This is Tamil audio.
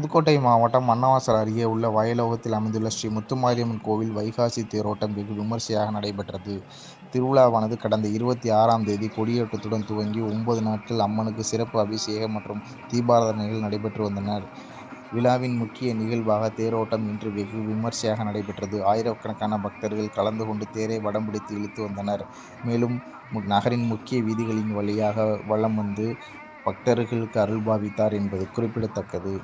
புதுக்கோட்டை மாவட்டம் அன்னவாசல் அருகே உள்ள வயலோகத்தில் அமைந்துள்ள ஸ்ரீ முத்துமாரியம்மன் கோவில் வைகாசி தேரோட்டம் வெகு விமர்சையாக நடைபெற்றது. திருவிழாவானது கடந்த இருபத்தி ஆறாம் தேதி கொடியேற்றத்துடன் துவங்கி ஒன்பது நாட்கள் அம்மனுக்கு சிறப்பு அபிஷேகம் மற்றும் தீபாராதனைகள் நடைபெற்று வந்தனர் விழாவின் முக்கிய நிகழ்வாக தேரோட்டம் இன்று வெகு விமர்சையாக நடைபெற்றது. ஆயிரக்கணக்கான பக்தர்கள் கலந்து கொண்டு தேரை வடம் பிடித்து இழுத்து வந்தனர். மேலும் நகரின் முக்கிய வீதிகளின் வழியாக வலம் வந்து பக்தர்களுக்கு அருள்பாவித்தார் என்பது குறிப்பிடத்தக்கது.